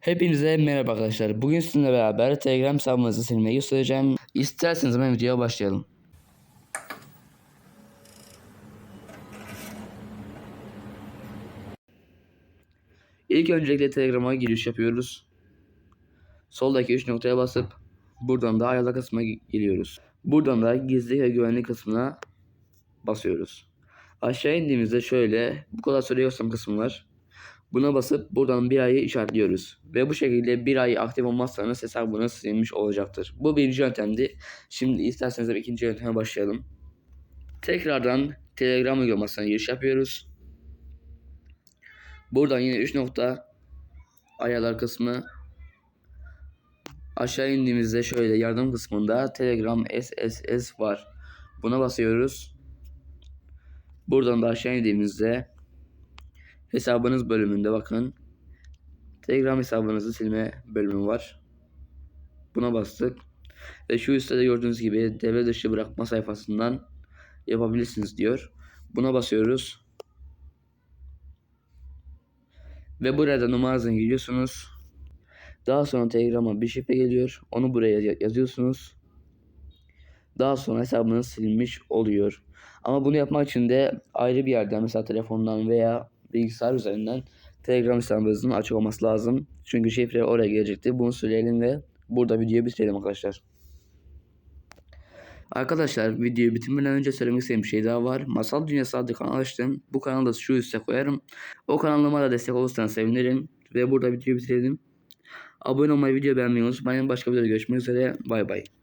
Hepinize merhaba arkadaşlar. Bugün sizinle beraber Telegram hesabımızı silmeyi göstereceğim. İsterseniz hemen videoya başlayalım. İlk öncelikle Telegram'a giriş yapıyoruz. Soldaki 3 noktaya basıp buradan da ayarlar kısmına geliyoruz. Buradan da gizli ve güvenlik kısmına basıyoruz. Aşağı indiğimizde şöyle bu kadar söylüyorsam kısmı var. Buna basıp buradan bir ayı işaretliyoruz. Ve bu şekilde bir ay aktif olmazsanız hesabınız silinmiş olacaktır. Bu birinci yöntemdi. Şimdi isterseniz de ikinci yönteme başlayalım. Tekrardan Telegram uygulamasına giriş yapıyoruz. Buradan yine 3 nokta ayarlar kısmı aşağı indiğimizde şöyle yardım kısmında Telegram SSS var. Buna basıyoruz. Buradan da aşağı indiğimizde hesabınız bölümünde bakın. Telegram hesabınızı silme bölümü var. Buna bastık. Ve şu üstte de gördüğünüz gibi devre dışı bırakma sayfasından yapabilirsiniz diyor. Buna basıyoruz. Ve burada numaranızı giriyorsunuz. Daha sonra Telegram'a bir şifre geliyor. Onu buraya yazıyorsunuz. Daha sonra hesabınız silinmiş oluyor. Ama bunu yapmak için de ayrı bir yerden mesela telefondan veya bilgisayar üzerinden Telegram hesabınızın açık olması lazım. Çünkü şifre oraya gelecekti. Bunu söyleyelim ve burada videoyu bitirelim arkadaşlar. Arkadaşlar videoyu bitirmeden önce söylemek istediğim bir şey daha var. Masal Dünyası adlı kanal açtım. Bu kanalı da şu üstte koyarım. O kanalıma da destek olursanız sevinirim. Ve burada videoyu bitirelim. Abone olmayı, video beğenmeyi unutmayın. Başka videoda görüşmek üzere. Bay bay.